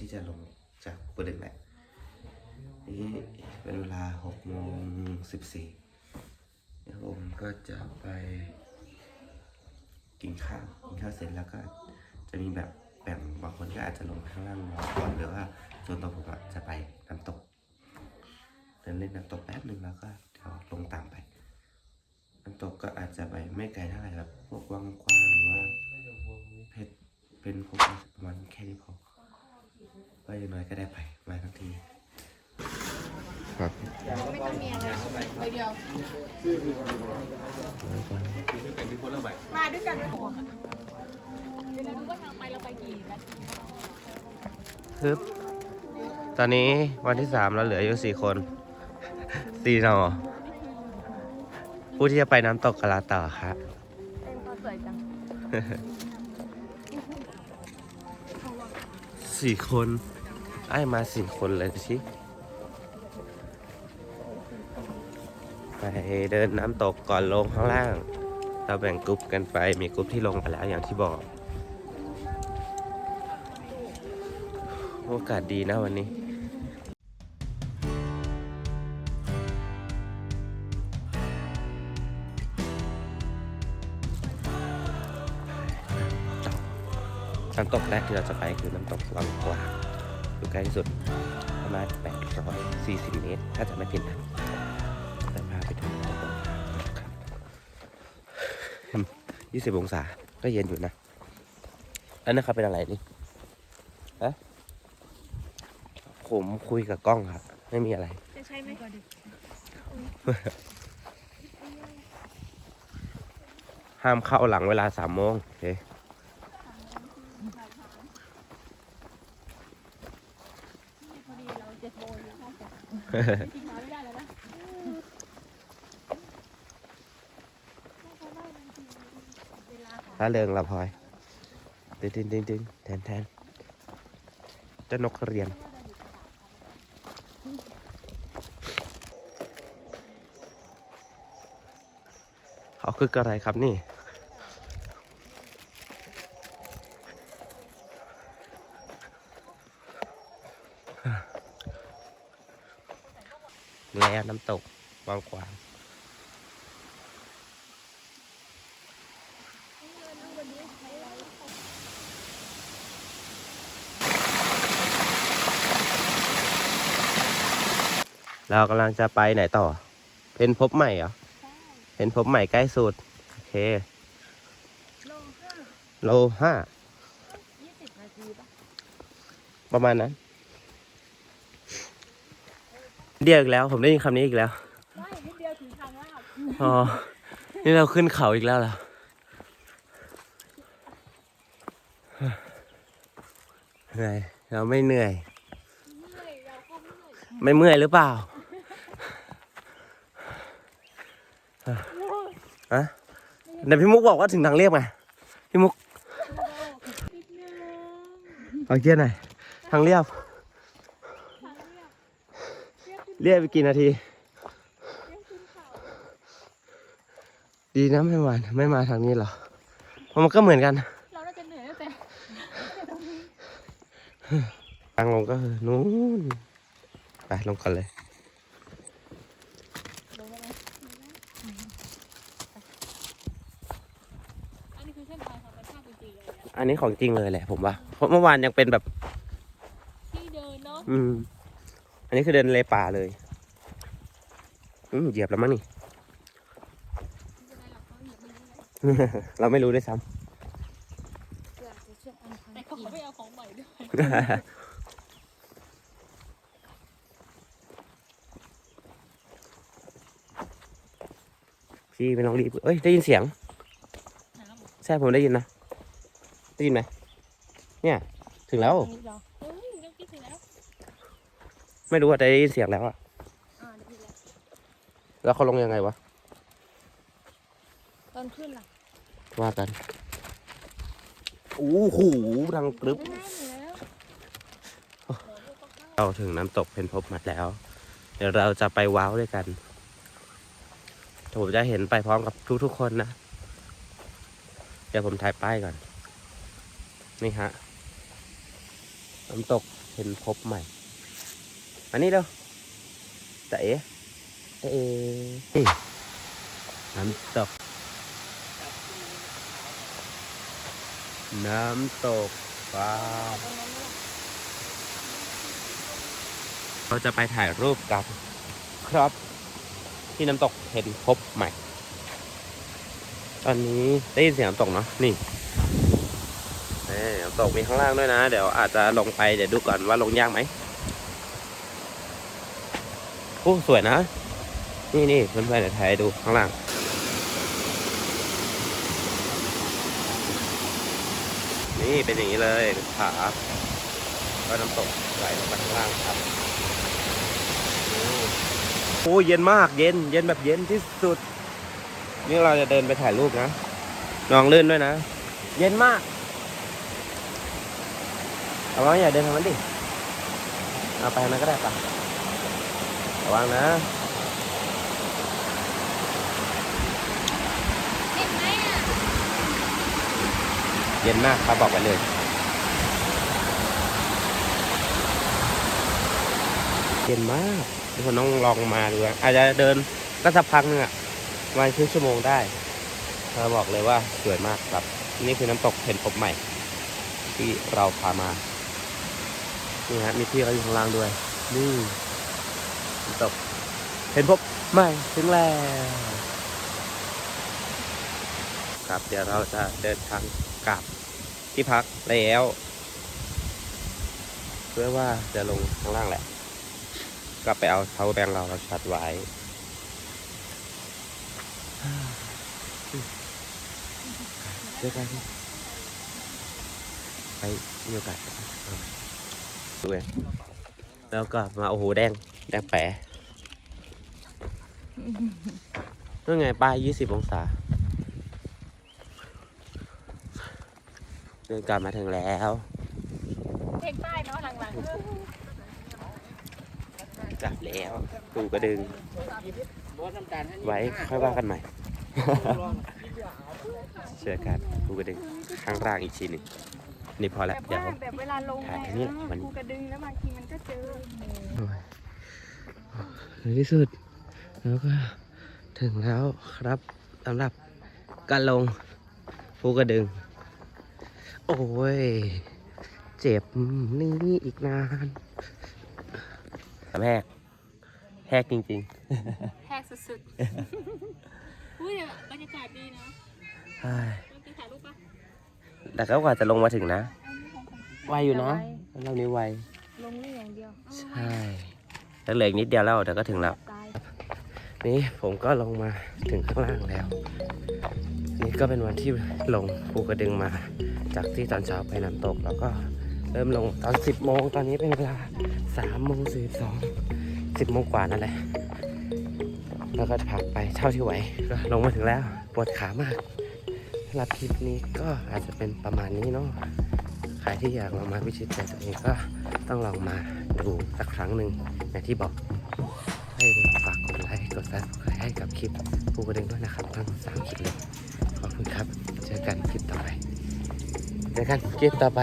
ที่จะลงจาก็ดึกแหละนี่เป็นเวลาหกโมงสิบสี่เดี๋ยวผมก็จะไปกินข้าวกินข้าวเสร็จแล้วก็จะมีแบบแบ่งบางคนก็อาจจะลงข้างล่างนอนก่อนหรือว่าส่วนตัวผมจะไปน้ำตกเดินเล่นน้ำตกแป๊บหนึ่งแล้วก็เดี๋ยวลงตามไปน้ำตกก็อาจจะไปไม่ไกลเท่าไหร่ครับพวกกว้างๆหรือว่าเพชรเป็นพวกประมาณแค่นี้พอ ก็อย่างน้อยก็ได้ไปมาทั้งทีครับไม่ต้องมีอะไรไปเดียวมาด้วยกันด้วยเดี๋ยวเราดูว่าทางไปเราไปกี่นาทีฮึบตอนนี้วันที่สามเราเหลืออยู่สี่คนสี่หนอผู้ที่จะไปน้ำตกกะลาต่อครับเป็นพอสวยจังสี่คน ไอ้มาสี่คนเลยสิไปเดินน้ำตกก่อนลงข้างล่าง เราแบ่งกลุ่มกันไปมีกลุ่มที่ลงไปแล้วอย่างที่บอก โอกาสดีนะวันนี้น้ำตกแรกที่เราจะไปคือน้ำตกวังกวาง อยู่ใกล้ที่สุดประมาณ 840 เมตร ถ้าจะไม่ผิดนะจะพาไปดูน้ำตกวังกวางครับ20องศา ก็เย็นอยู่นะ อันนั้นครับเป็นอะไรนี่ฮะผมคุยกับกล้องครับ ไม่มีอะไร จะใช่ไหมก่อนดิห้ามเข้าหลังเวลาสามโมงโอเค พอดีเราเจ็ดโมงอยู่ห้องแต่จริงๆมาไม่ได้แล้วนะ ถ้าเริงเราพลอยดึงดึงดึงดึงแทนแทนเจ้านกเรียนเขาคืออะไรครับนี่ แล้วน้ำตกกว้างกวางเรากำลังจะไปไหนต่อเป็นพบใหม่เหรอเป็นพบใหม่ใกล้สุด โอเค โลห้าโลห้ายี่สิบนาทีปะประมาณนั้น เดียวอีกแล้ว ผมได้ยินคำนี้อีกแล้ว ไม่นิดเดียวถึงทางลาบอ๋อ นี่เราขึ้นเขาอีกแล้วเหรอ เหนื่อย เราไม่เหนื่อยเมื่อยเราก็เมื่อยไม่เมื่อยหรือเปล่าฮะแต่พี่มุกบอกว่าถึงทางเรียบไง พี่มุกนิดนึง เอาเกียร์หน่อยทางเรียบทาง เรียบเรียบขึ้นเรียบไปกี่นาทีเรียบขึ้นเขาดีนะไม่มาไม่มาทางนี้หรอเพราะมันก็เหมือนกัน เราน่าจะเหนื่อยตั้งแต่ตั้งแต่ตรงนี้ทางลงก็คือนู้นไปลงก่อนเลยลงได้ไหมอันนี้คือเส้นทางธรรมชาติจริงๆเลยนะอันนี้ของจริงเลยแหละผมว่า เพราะเมื่อวานยังเป็นแบบที่เดินเนาะ อืมอันนี้คือเดินเลยป่าเลย อืมเหยียบแล้วมั้งนี่ไม่เป็นไรหรอกเขาเหยียบไม่รู้เลยเราไม่รู้ด้วยซ้แต่เขาไม่เอาของใหม่ด้วยำ พี่ไม่ต้องรีบเอ้ยได้ยินเสียงน้ำใช่ผมได้ยินนะ ได้ยินไหมเนี่ย ถึงแล้วตรงนี้เหรอเฮ้ยเรื่องคิดถึงแล้ว ไม่รู้อะแต่ได้ยินเสียงแล้วอะอ่าเดี๋ยวพี่แล้วแล้วเขาลงยังไงวะตอนขึ้นล่ะว่ากันโอ้โหดังกรึบไม่ได้อยู่แล้วเราถึงน้ำตกเพนพบมาแล้ว เดี๋ยวเราจะไปว้าวด้วยกันผมจะเห็นไปพร้อมกับทุกๆคนนะ เดี๋ยวผมถ่ายป้ายก่อน นี่ฮะ น้ำตกเพนพบใหม่ มานี่เร็วจะเอ๋เอ๋เอ๋น้ำตก น้ำตกว้าวเราจะไปถ่ายรูปกันครับ ที่น้ำตกเห็นพบใหม่ ตอนนี้ได้ยินเสียงน้ำตกเนาะนี่นี่น้ำตกมีข้างล่างด้วยนะ เดี๋ยวอาจจะลงไปเดี๋ยวดูก่อนว่าลงยากไหม โอ้สวยนะ นี่นี่เพื่อนๆเดี๋ยวถ่ายดูข้างล่างนี่เป็นอย่างนี้เลยผาก็น้ำตกไหลลงไปข้างล่างครับโอ้เย็นมากเย็น เย็นแบบเย็นที่สุด นี่เราจะเดินไปถ่ายรูปนะลองลื่นด้วยนะ เย็นมากเอาว่าอย่าเดินทางนั้นดิ เอาไปนั้นก็ได้ปะ ระวังนะเย็นมากครับบอกไปเลย เย็นมากทุกคนต้องลองมาดูนะอาจจะเดินก็สักพักนึงอะประมาณครึ่งชั่วโมงได้เราบอกเลยว่าสวยมากครับ นี่คือน้ำตกเห็นพบใหม่ ที่เราพามา นี่ฮะมีพี่เขาอยู่ข้างล่างด้วย นี่น้ำ ตก เห็นพบใหม่ถึงแล้ว ครับเดี๋ยวเราจะเดินทางกลับที่พักแล้วเพื่อว่าจะลงข้างล่างแหละ ก็ไปเอาเท้าแบงเราเราชาร์จไว้เจอกันไปมีโอกาสดูเองแล้วก็มาโอ้โหแดง แดงแปะนั่นไงป้ายยี่สิบองศา เดินกลับมาถึงแล้วเพลงใต้เนาะหลังกลับแล้วปูกระดึง ไว้ค่อยว่ากันใหม่เจอกันปูกระดึงข้างล่างอีกทีหนึ่งนี่พอๆแล้วแบบเดี๋ยว่าวแบบเวลาลงถ่ายไงอันนี้แหละวันนี้ภูกระดึงแล้วบางทีมันก็เจอ ในที่สุดแล้วก็ถึงแล้วครับสำหรับการลงภูกระดึง โอ้ย เจ็บนี่อีกนานแหกแหกจริงแพกสุดๆอุ้ยบรรยากาศดีนะๆเฮ้ยเราไปถ่ายรูปปะแต่ก็กว่าจะลงมาถึงนะ ไวอยู่นะ เรานี้ไว ลงนี่อย่างเดียว ใช่ แล้วเหลืออีกนิดเดียวแล้วเดี๋ยวก็ถึงแล้ว นี่ผมก็ลงมาถึงข้างล่างแล้ว นี่ก็เป็นวันที่ลงภูกระดึงมา จากที่ตอนเช้าไปน้ำตก แล้วก็เริ่มลงตอน 10โมงตอนนี้เป็นเวลา3โมง42 10โมงกว่านั่นแหละ แล้วก็พักไปเท่าที่ไหวก็ลงมาถึงแล้วปวดขามากสำหรับคลิปนี้ก็อาจจะเป็นประมาณนี้เนาะ ใครที่อยากลองมาพิชิตใจตัวเองก็ต้องลองมาดูสักครั้งหนึ่งอย่างที่บอกให้ฝากกดไลค์กดซับสไครต์ให้กับคลิปภูกระดึงด้วยนะครับทั้งสามคลิปเลยขอบคุณครับ เจอกันคลิปต่อไปเจอกันคลิปต่อไป